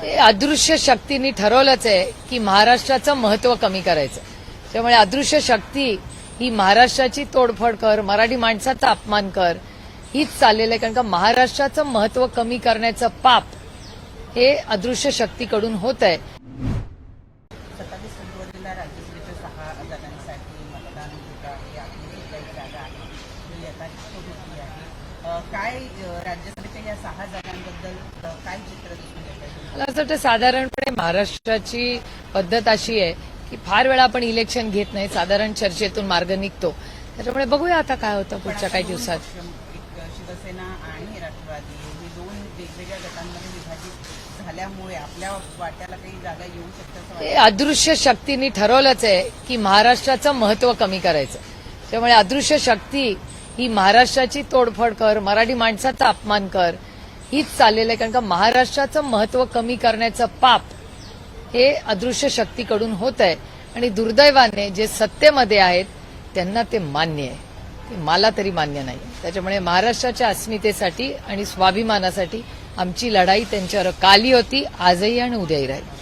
हे अदृश्य शक्तींनी ठरवलंच आहे की महाराष्ट्राचं महत्त्व कमी करायचं. त्यामुळे अदृश्य शक्ती ही महाराष्ट्राची तोडफोड कर मराठी माणसाचा अपमान कर हीच चाललेलं आहे. कारण का महाराष्ट्राचं महत्त्व कमी करण्याचं पाप हे अदृश्य शक्तीकडून होत आहे. काय राज्यसभेच्या या सहा जागांबद्दल काय चित्र आहे मला असं वाटतं साधारणपणे महाराष्ट्राची पद्धत अशी आहे की फार वेळा आपण इलेक्शन घेत नाही साधारण चर्चेतून मार्ग निघतो. त्याच्यामुळे बघूया आता काय होतं पुढच्या काही दिवसात. शिवसेना आणि राष्ट्रवादी हे दोन वेगवेगळ्या गटांमध्ये विभाजित झाल्यामुळे आपल्या वाट्याला काही जागा येऊ शकतात हे अदृश्य शक्तींनी ठरवलंच आहे की महाराष्ट्राचं महत्त्व कमी करायचं. त्यामुळे अदृश्य शक्ती ही महाराष्ट्राची तोडफोड कर मराठी माणसाचा अपमान कर हीच चाललेलं आहे कारण का महाराष्ट्राचं महत्त्व कमी करण्याचं पाप हे अदृश्य शक्तीकडून होत आहे. आणि दुर्दैवाने जे सत्तेमध्ये आहेत त्यांना ते मान्य आहे. ते मला तरी मान्य नाही. त्याच्यामुळे महाराष्ट्राच्या अस्मितेसाठी आणि स्वाभिमानासाठी आमची लढाई त्यांच्यावर काली होती आजही आणि उद्याही राहील.